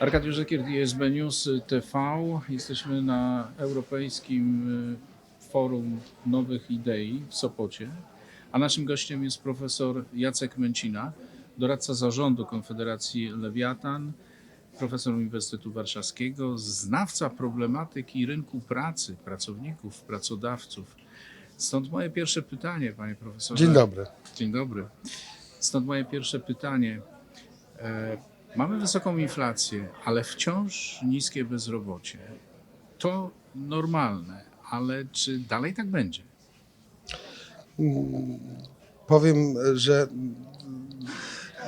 Arkadiusz Zekier, ISB News TV. Jesteśmy na Europejskim y, Forum Nowych Idei w Sopocie, a naszym gościem jest profesor Jacek Męcina, doradca zarządu Konfederacji Lewiatan, profesor Uniwersytetu Warszawskiego, znawca problematyki rynku pracy, pracowników, pracodawców. Stąd moje pierwsze pytanie, panie profesorze. Dzień dobry. Dzień dobry. Stąd moje pierwsze pytanie. E, mamy wysoką inflację, ale wciąż niskie bezrobocie. To normalne, ale czy dalej tak będzie? Powiem, że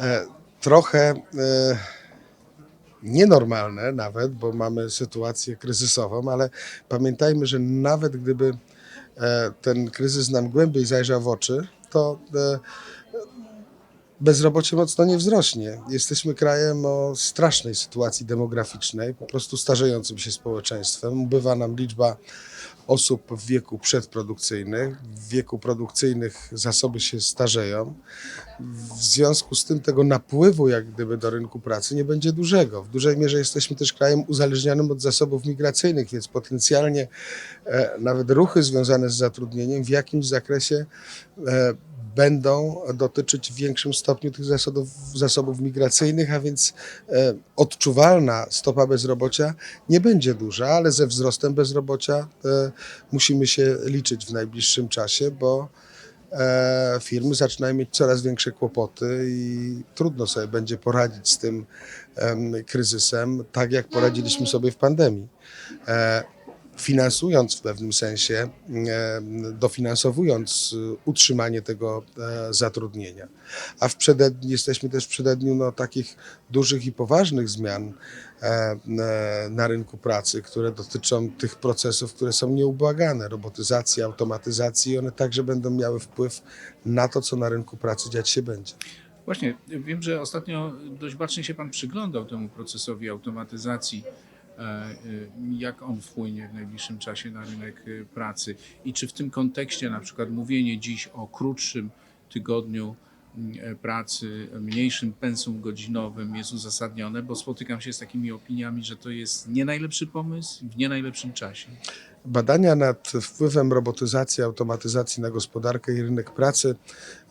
e, trochę e, nienormalne nawet, bo mamy sytuację kryzysową, ale pamiętajmy, że nawet gdyby e, ten kryzys nam głębiej zajrzał w oczy, to bezrobocie mocno nie wzrośnie. Jesteśmy krajem o strasznej sytuacji demograficznej, po prostu starzejącym się społeczeństwem. Ubywa nam liczba osób w wieku przedprodukcyjnych. W wieku produkcyjnych zasoby się starzeją. W związku z tym tego napływu jak gdyby do rynku pracy nie będzie dużego. W dużej mierze jesteśmy też krajem uzależnionym od zasobów migracyjnych, więc potencjalnie e, nawet ruchy związane z zatrudnieniem w jakimś zakresie e, będą dotyczyć w większym stopniu tych zasobów, zasobów migracyjnych, a więc e, odczuwalna stopa bezrobocia nie będzie duża, ale ze wzrostem bezrobocia e, musimy się liczyć w najbliższym czasie, bo e, firmy zaczynają mieć coraz większe kłopoty i trudno sobie będzie poradzić z tym em, kryzysem, tak jak poradziliśmy sobie w pandemii. Finansując w pewnym sensie, e, dofinansowując e, utrzymanie tego e, zatrudnienia. A w przededniu, jesteśmy też w przededniu no, takich dużych i poważnych zmian na rynku pracy, które dotyczą tych procesów, które są nieubłagane, robotyzacji, automatyzacji, i one także będą miały wpływ na to, co na rynku pracy dziać się będzie. Właśnie, wiem, że ostatnio dość bacznie się Pan przyglądał temu procesowi automatyzacji. E, e, Jak on wpłynie w najbliższym czasie na rynek e, pracy i czy w tym kontekście na przykład mówienie dziś o krótszym tygodniu pracy, mniejszym pensum godzinowym jest uzasadnione, bo spotykam się z takimi opiniami, że to jest nie najlepszy pomysł w nie najlepszym czasie. Badania nad wpływem robotyzacji, automatyzacji na gospodarkę i rynek pracy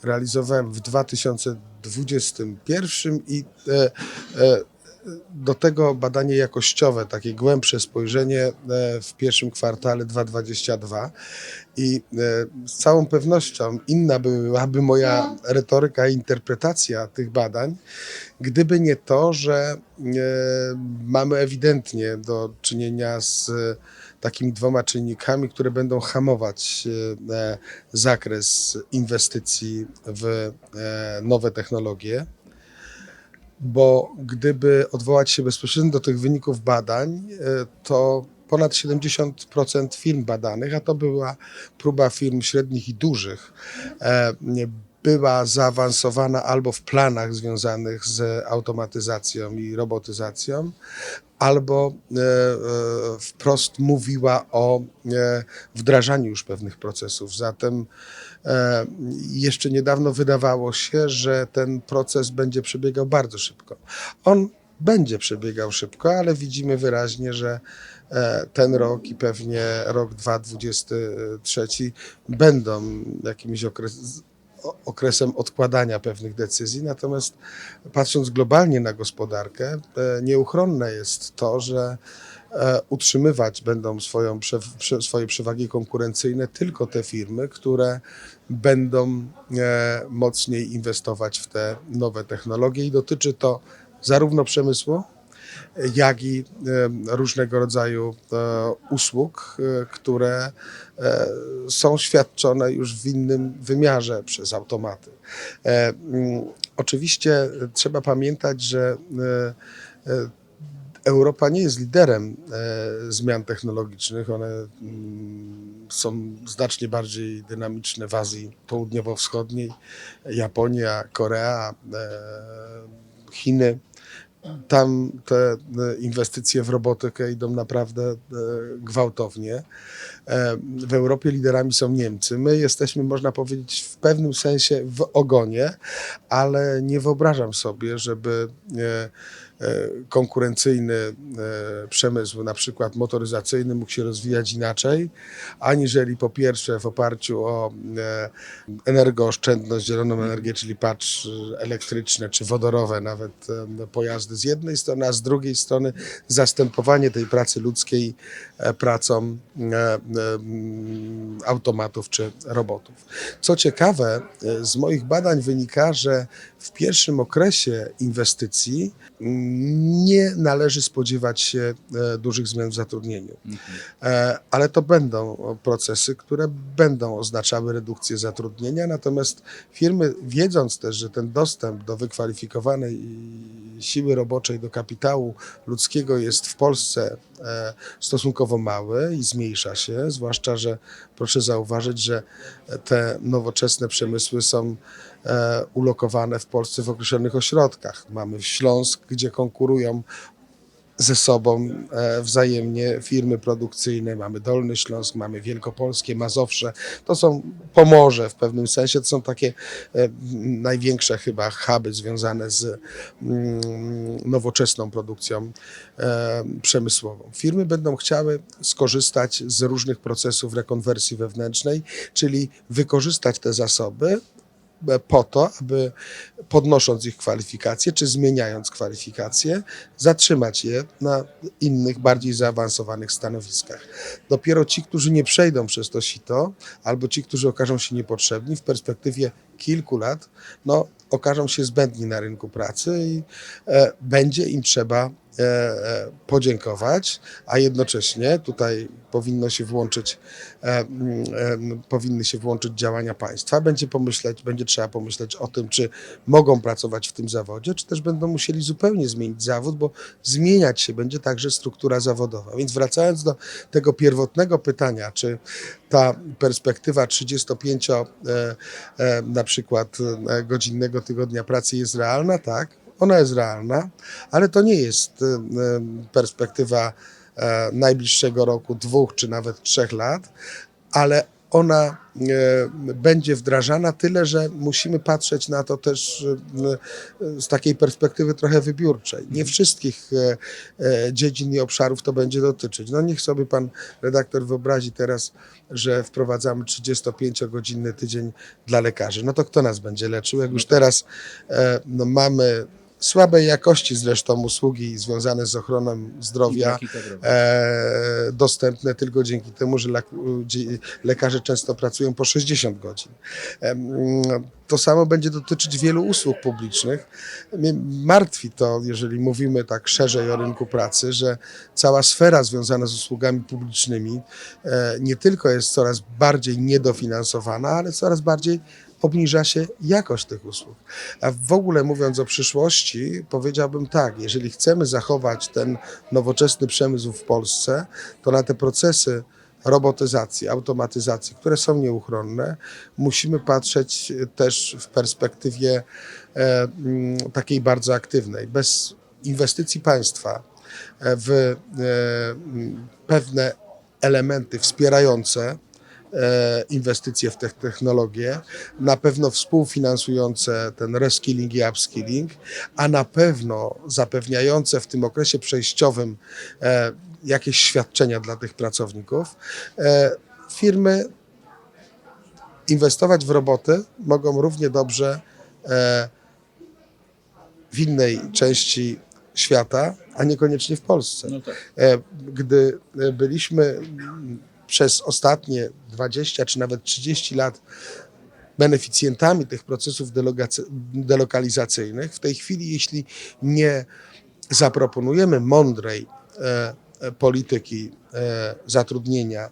realizowałem w 2021 i e, e, do tego badanie jakościowe, takie głębsze spojrzenie e, w pierwszym kwartale 2022 i e, z całą pewnością inna byłaby moja retoryka i interpretacja tych badań, gdyby nie to, że e, mamy ewidentnie do czynienia z takimi dwoma czynnikami, które będą hamować zakres inwestycji w nowe technologie. Bo gdyby odwołać się bezpośrednio do tych wyników badań, e, to ponad 70% firm badanych, a to była próba firm średnich i dużych, e, była zaawansowana albo w planach związanych z automatyzacją i robotyzacją, albo e, wprost mówiła o wdrażaniu już pewnych procesów. Zatem jeszcze niedawno wydawało się, że ten proces będzie przebiegał bardzo szybko. On będzie przebiegał szybko, ale widzimy wyraźnie, że e, ten rok i pewnie rok 2023 będą jakimś okres, okresem odkładania pewnych decyzji. Natomiast patrząc globalnie na gospodarkę, e, nieuchronne jest to, że e, utrzymywać będą swoją, swoje przewagi konkurencyjne tylko te firmy, które będą e, mocniej inwestować w te nowe technologie i dotyczy to zarówno przemysłu, jak i e, różnego rodzaju e, usług, e, które e, są świadczone już w innym wymiarze przez automaty. E, Oczywiście trzeba pamiętać, że e, e, Europa nie jest liderem e, zmian technologicznych. One mm, są znacznie bardziej dynamiczne w Azji Południowo-Wschodniej, Japonia, Korea, e, Chiny. Tam te e, inwestycje w robotykę idą naprawdę gwałtownie. W Europie liderami są Niemcy. My jesteśmy, można powiedzieć, w pewnym sensie w ogonie, ale nie wyobrażam sobie, żeby konkurencyjny e, przemysł, na przykład motoryzacyjny, mógł się rozwijać inaczej, aniżeli po pierwsze w oparciu o e, energooszczędność, zieloną energię, czyli patrz elektryczne czy wodorowe nawet e, pojazdy z jednej strony, a z drugiej strony zastępowanie tej pracy ludzkiej e, pracą e, e, automatów czy robotów. Co ciekawe, e, z moich badań wynika, że w pierwszym okresie inwestycji nie należy spodziewać się e, dużych zmian w zatrudnieniu. E, Ale to będą procesy, które będą oznaczały redukcję zatrudnienia, natomiast firmy, wiedząc też, że ten dostęp do wykwalifikowanej siły roboczej, do kapitału ludzkiego jest w Polsce e, stosunkowo mały i zmniejsza się, zwłaszcza, że proszę zauważyć, że te nowoczesne przemysły są e, ulokowane w Polsce w określonych ośrodkach. Mamy Śląsk, gdzie konkurują ze sobą e, wzajemnie firmy produkcyjne. Mamy Dolny Śląsk, mamy Wielkopolskie, Mazowsze. To są Pomorze w pewnym sensie. To są takie e, największe chyba huby związane z mm, nowoczesną produkcją e, przemysłową. Firmy będą chciały skorzystać z różnych procesów rekonwersji wewnętrznej, czyli wykorzystać te zasoby po to, aby podnosząc ich kwalifikacje, czy zmieniając kwalifikacje, zatrzymać je na innych, bardziej zaawansowanych stanowiskach. Dopiero ci, którzy nie przejdą przez to sito, albo ci, którzy okażą się niepotrzebni, w perspektywie kilku lat, no, okażą się zbędni na rynku pracy i e, będzie im trzeba podziękować, a jednocześnie tutaj powinno się włączyć, e, e, powinny się włączyć działania państwa. Będzie pomyśleć, będzie trzeba pomyśleć o tym, czy mogą pracować w tym zawodzie, czy też będą musieli zupełnie zmienić zawód, bo zmieniać się będzie także struktura zawodowa. Więc wracając do tego pierwotnego pytania, czy ta perspektywa 35 e, e, na przykład e, godzinnego tygodnia pracy jest realna? Tak, ona jest realna, ale to nie jest e, e, perspektywa e, najbliższego roku, dwóch czy nawet trzech lat, ale ona e, będzie wdrażana tyle, że musimy patrzeć na to też e, z takiej perspektywy trochę wybiórczej. Nie wszystkich e, dziedzin i obszarów to będzie dotyczyć. No niech sobie pan redaktor wyobrazi teraz, że wprowadzamy 35-godzinny tydzień dla lekarzy. No to kto nas będzie leczył? Jak już teraz e, no, mamy słabej jakości zresztą usługi związane z ochroną zdrowia, e, dostępne tylko dzięki temu, że lekarze często pracują po 60 godzin. Em, To samo będzie dotyczyć wielu usług publicznych. Mnie martwi to, jeżeli mówimy tak szerzej o rynku pracy, że cała sfera związana z usługami publicznymi e, nie tylko jest coraz bardziej niedofinansowana, ale coraz bardziej obniża się jakość tych usług. A w ogóle mówiąc o przyszłości, powiedziałbym tak, jeżeli chcemy zachować ten nowoczesny przemysł w Polsce, to na te procesy robotyzacji, automatyzacji, które są nieuchronne, musimy patrzeć też w perspektywie e, mm, takiej bardzo aktywnej. Bez inwestycji państwa e, w e, mm, pewne elementy wspierające inwestycje w te technologie, na pewno współfinansujące ten reskilling i upskilling, a na pewno zapewniające w tym okresie przejściowym e, jakieś świadczenia dla tych pracowników. E, firmy inwestować w roboty mogą równie dobrze e, w innej części świata, a niekoniecznie w Polsce. No tak. E, Gdy e, byliśmy przez ostatnie 20 czy nawet 30 lat beneficjentami tych procesów delokalizacyjnych, w tej chwili, jeśli nie zaproponujemy mądrej e, e, polityki zatrudnienia,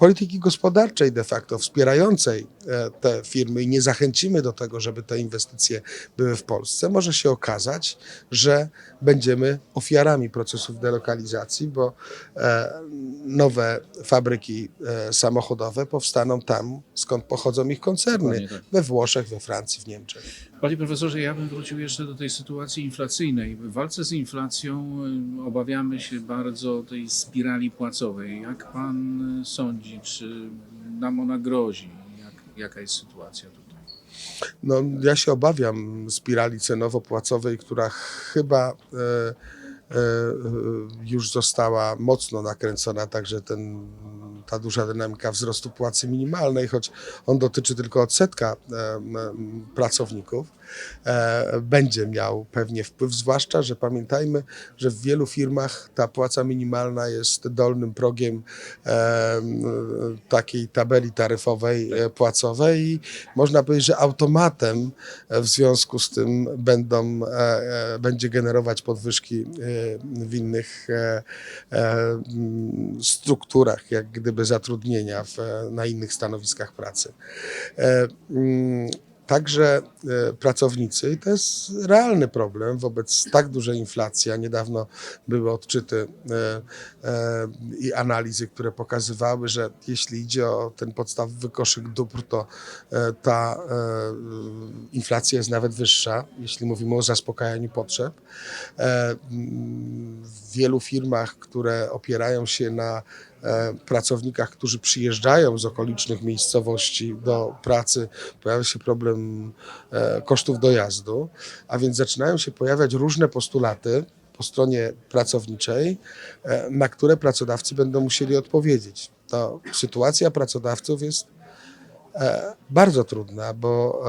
polityki gospodarczej de facto wspierającej e, te firmy i nie zachęcimy do tego, żeby te inwestycje były w Polsce, może się okazać, że będziemy ofiarami procesów delokalizacji, bo e, nowe fabryki e, samochodowe powstaną tam, skąd pochodzą ich koncerny, tak. we Włoszech, we Francji, w Niemczech. Panie profesorze, ja bym wrócił jeszcze do tej sytuacji inflacyjnej. W walce z inflacją y, obawiamy się bardzo tej spirali Jak pan y, sądzi, czy nam ona grozi? Jak, jaka jest sytuacja tutaj? No, ja się obawiam spirali cenowo-płacowej, która chyba e, e, e, już została mocno nakręcona, także ten, ta duża dynamika wzrostu płacy minimalnej, choć on dotyczy tylko odsetka pracowników, e, będzie miał pewnie wpływ, zwłaszcza, że pamiętajmy, że w wielu firmach ta płaca minimalna jest dolnym progiem takiej tabeli taryfowej e, płacowej i można powiedzieć, że automatem e, w związku z tym będą, będzie generować podwyżki w innych strukturach, jak gdyby zatrudnienia w, e, na innych stanowiskach pracy. E, mm, Także e, pracownicy, i to jest realny problem wobec tak dużej inflacji, a niedawno były odczyty i analizy, które pokazywały, że jeśli idzie o ten podstawowy koszyk dóbr, to ta inflacja jest nawet wyższa, jeśli mówimy o zaspokajaniu potrzeb. W wielu firmach, które opierają się na pracownikach, którzy przyjeżdżają z okolicznych miejscowości do pracy, pojawia się problem e, kosztów dojazdu, a więc zaczynają się pojawiać różne postulaty po stronie pracowniczej, e, na które pracodawcy będą musieli odpowiedzieć. To sytuacja pracodawców jest e, bardzo trudna, bo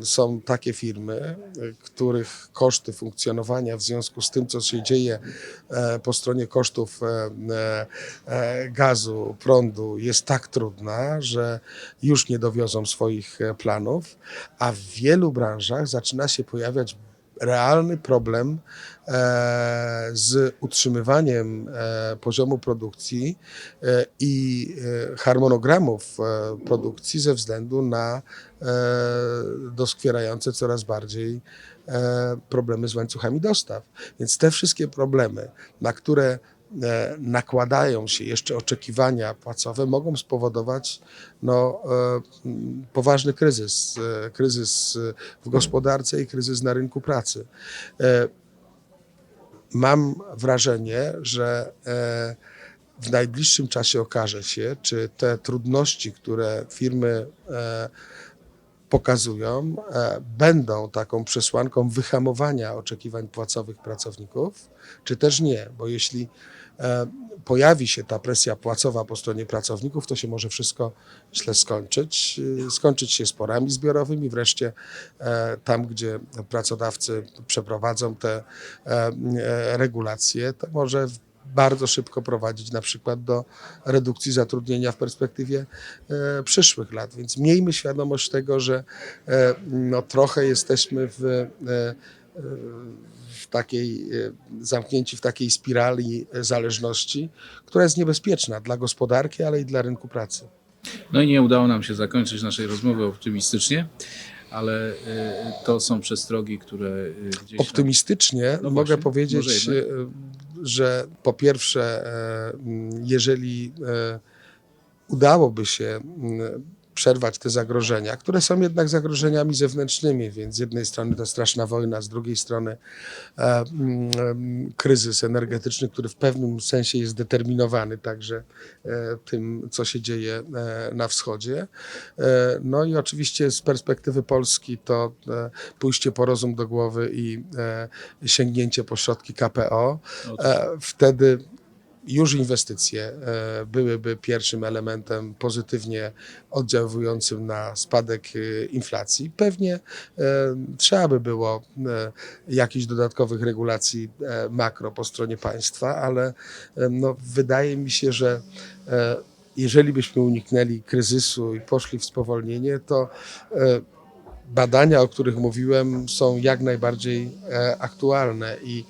e, są takie firmy, e, których koszty funkcjonowania w związku z tym, co się dzieje e, po stronie kosztów e, e, e, gazu, prądu, jest tak trudna, że już nie dowiozą swoich e, planów, a w wielu branżach zaczyna się pojawiać realny problem e, z utrzymywaniem e, poziomu produkcji e, i harmonogramów produkcji ze względu na doskwierające coraz bardziej problemy z łańcuchami dostaw. Więc te wszystkie problemy, na które nakładają się jeszcze oczekiwania płacowe, mogą spowodować no, e, poważny kryzys. e, Kryzys w gospodarce i kryzys na rynku pracy. E, Mam wrażenie, że e, w najbliższym czasie okaże się, czy te trudności, które firmy e, pokazują, e, będą taką przesłanką wyhamowania oczekiwań płacowych pracowników, czy też nie, bo jeśli e, pojawi się ta presja płacowa po stronie pracowników, to się może wszystko źle skończyć. Y, Skończyć się sporami zbiorowymi, wreszcie e, tam, gdzie pracodawcy przeprowadzą te e, e, regulacje, to może bardzo szybko prowadzić na przykład do redukcji zatrudnienia w perspektywie e, przyszłych lat. Więc miejmy świadomość tego, że e, no, trochę jesteśmy w, e, e, w takiej, e, zamknięci w takiej spirali zależności, która jest niebezpieczna dla gospodarki, ale i dla rynku pracy. No i nie udało nam się zakończyć naszej rozmowy optymistycznie, ale y, to są przestrogi, które gdzieś tam... Optymistycznie No mogę właśnie, powiedzieć, e, że po pierwsze, e, jeżeli e, udałoby się przerwać te zagrożenia, które są jednak zagrożeniami zewnętrznymi, więc z jednej strony to straszna wojna, z drugiej strony e, m, em, kryzys energetyczny, który w pewnym sensie jest determinowany także e, tym, co się dzieje e, na wschodzie. E, No i oczywiście z perspektywy Polski to e, pójście po rozum do głowy i e, sięgnięcie po środki KPO. E, Wtedy już inwestycje e, byłyby pierwszym elementem pozytywnie oddziałującym na spadek e, inflacji. Pewnie e, trzeba by było jakichś dodatkowych regulacji makro po stronie państwa, ale no, wydaje mi się, że jeżeli byśmy uniknęli kryzysu i poszli w spowolnienie, to badania, o których mówiłem, są jak najbardziej aktualne i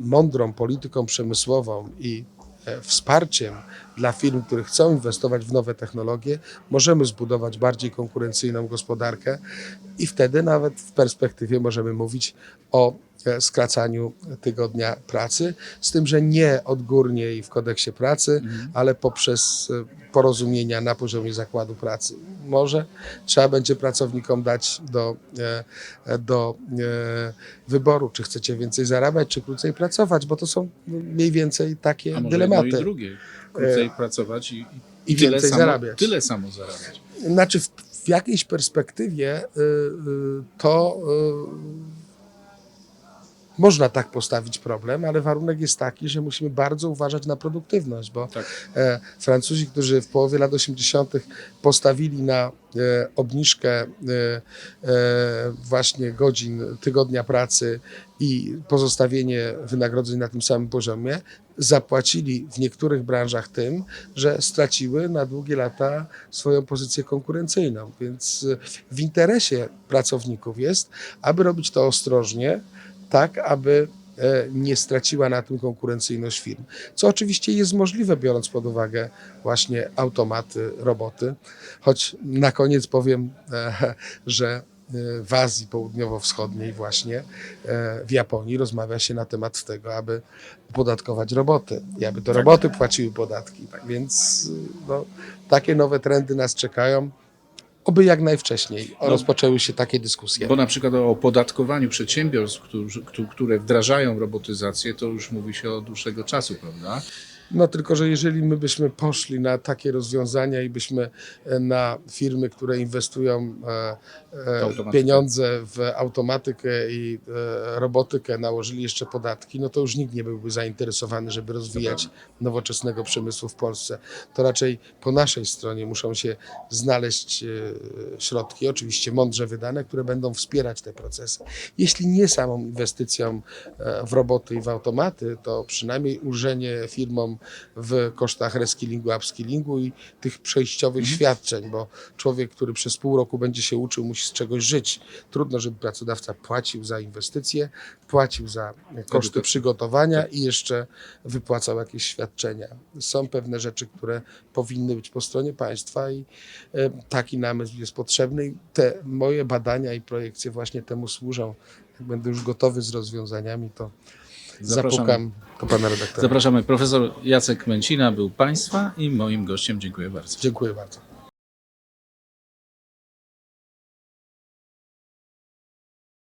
mądrą polityką przemysłową i e, wsparciem dla firm, które chcą inwestować w nowe technologie, możemy zbudować bardziej konkurencyjną gospodarkę i wtedy nawet w perspektywie możemy mówić o skracaniu tygodnia pracy, z tym, że nie odgórnie i w kodeksie pracy, ale poprzez e, porozumienia na poziomie zakładu pracy. Może trzeba będzie pracownikom dać do, e, e, do wyboru, czy chcecie więcej zarabiać, czy krócej pracować, bo to są mniej więcej takie A może dylematy. jedno i drugie. Krócej pracować i, i, i tyle więcej samo, zarabiać. Tyle samo zarabiać. Znaczy w, w jakiejś perspektywie y, y, to y, można tak postawić problem, ale warunek jest taki, że musimy bardzo uważać na produktywność, bo Tak. e, Francuzi, którzy w połowie lat 80. postawili na e, obniżkę e, właśnie godzin tygodnia pracy i pozostawienie wynagrodzeń na tym samym poziomie, zapłacili w niektórych branżach tym, że straciły na długie lata swoją pozycję konkurencyjną. Więc w interesie pracowników jest, aby robić to ostrożnie, tak aby e, nie straciła na tym konkurencyjność firm. Co oczywiście jest możliwe, biorąc pod uwagę właśnie automaty, roboty. Choć na koniec powiem, e, że e, w Azji Południowo-Wschodniej właśnie w Japonii rozmawia się na temat tego, aby opodatkować roboty i aby to roboty płaciły podatki. Więc y, no, takie nowe trendy nas czekają. Oby jak najwcześniej rozpoczęły się takie dyskusje. Bo na przykład o opodatkowaniu przedsiębiorstw, którzy, któ- które wdrażają robotyzację, to już mówi się od dłuższego czasu, prawda? No tylko, że jeżeli my byśmy poszli na takie rozwiązania i byśmy e, na firmy, które inwestują e, e, pieniądze w automatykę i robotykę, nałożyli jeszcze podatki, no to już nikt nie byłby zainteresowany, żeby rozwijać nowoczesnego przemysłu w Polsce. To raczej po naszej stronie muszą się znaleźć środki, oczywiście mądrze wydane, które będą wspierać te procesy. Jeśli nie samą inwestycją w roboty i w automaty, to przynajmniej ulżenie firmom w kosztach reskillingu, upskillingu i tych przejściowych świadczeń, bo człowiek, który przez pół roku będzie się uczył, musi z czegoś żyć. Trudno, żeby pracodawca płacił za inwestycje, płacił za koszty przygotowania i jeszcze wypłacał jakieś świadczenia. Są pewne rzeczy, które powinny być po stronie państwa i e, taki namysł jest potrzebny i te moje badania i projekcje właśnie temu służą. Jak będę już gotowy z rozwiązaniami, to Zapraszamy. zapukam do pana redaktora. Zapraszamy. Profesor Jacek Męcina był Państwa i moim gościem. Dziękuję bardzo. Dziękuję bardzo.